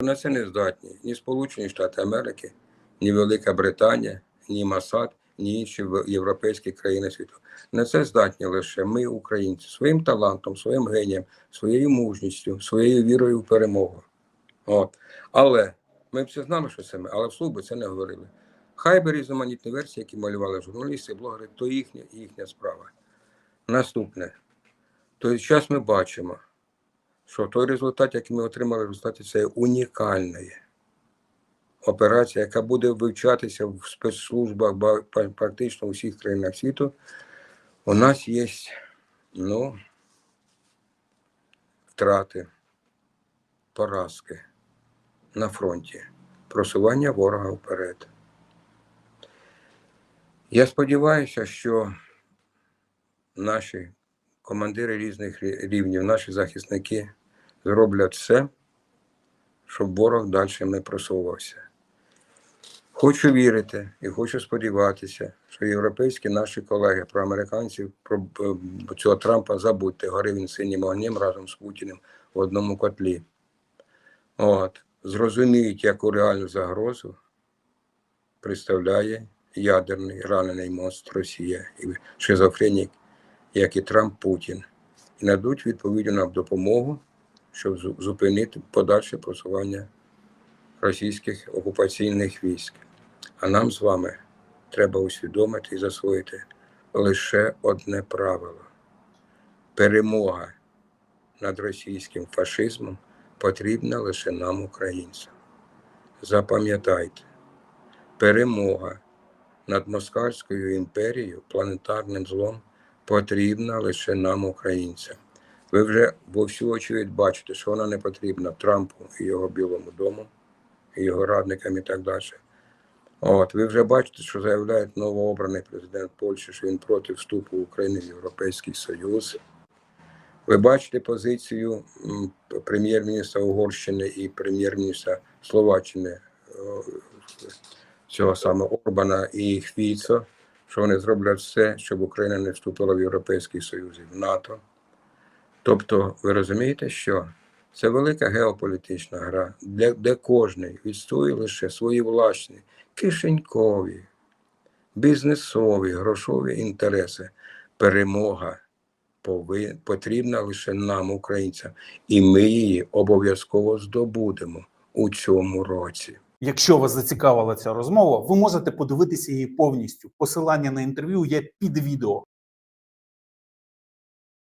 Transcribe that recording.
На це не здатні ні Сполучені Штати Америки, ні Велика Британія, ні Масад, ні інші європейські країни світу. На це здатні лише ми, українці, своїм талантом, своїм генієм, своєю мужністю, своєю вірою в перемогу. От. Але ми всі знали, що це ми, але вслух би це не говорили. Хай би різноманітні версії, які малювали журналісти, блогери, то їхня, їхня справа. Наступне. Тобто зараз ми бачимо, що той результат, який ми отримали в результаті, це унікальна операція, яка буде вивчатися в спецслужбах практично у всіх країнах світу. У нас є ну, втрати, поразки на фронті, просування ворога вперед. Я сподіваюся, що наші командири різних рівнів, наші захисники зроблять все, щоб ворог далі не просувався. Хочу вірити і хочу сподіватися, що європейські наші колеги про американців, про е, цього Трампа забудьте, горив він синім огнем разом з Путіним в одному котлі. От, зрозуміють, яку реальну загрозу представляє ядерний ранений монстр Росія і шизофренік, як і Трамп Путін, і надуть відповідну нам допомогу, щоб зупинити подальше просування російських окупаційних військ. А нам з вами треба усвідомити і засвоїти лише одне правило: перемога над російським фашизмом потрібна лише нам, українцям. Запам'ятайте, перемога над Москальською імперією, планетарним злом, потрібна лише нам, українцям. Ви вже во всю очевидь бачите, що вона не потрібна Трампу і його Білому дому, і його радникам і так далі. От, ви вже бачите, що заявляє новообраний президент Польщі, що він проти вступу України в Європейський Союз. Ви бачите позицію прем'єр-міністра Угорщини і прем'єр-міністра Словаччини цього саме Орбана і Хвіцо, що вони зроблять все, щоб Україна не вступила в Європейський Союз і в НАТО. Тобто, ви розумієте, що це велика геополітична гра, де, де кожен відстоює лише свої власні кишенькові, бізнесові, грошові інтереси. Перемога пови- потрібна лише нам, українцям, і ми її обов'язково здобудемо у цьому році. Якщо вас зацікавила ця розмова, ви можете подивитися її повністю. Посилання на інтерв'ю є під відео.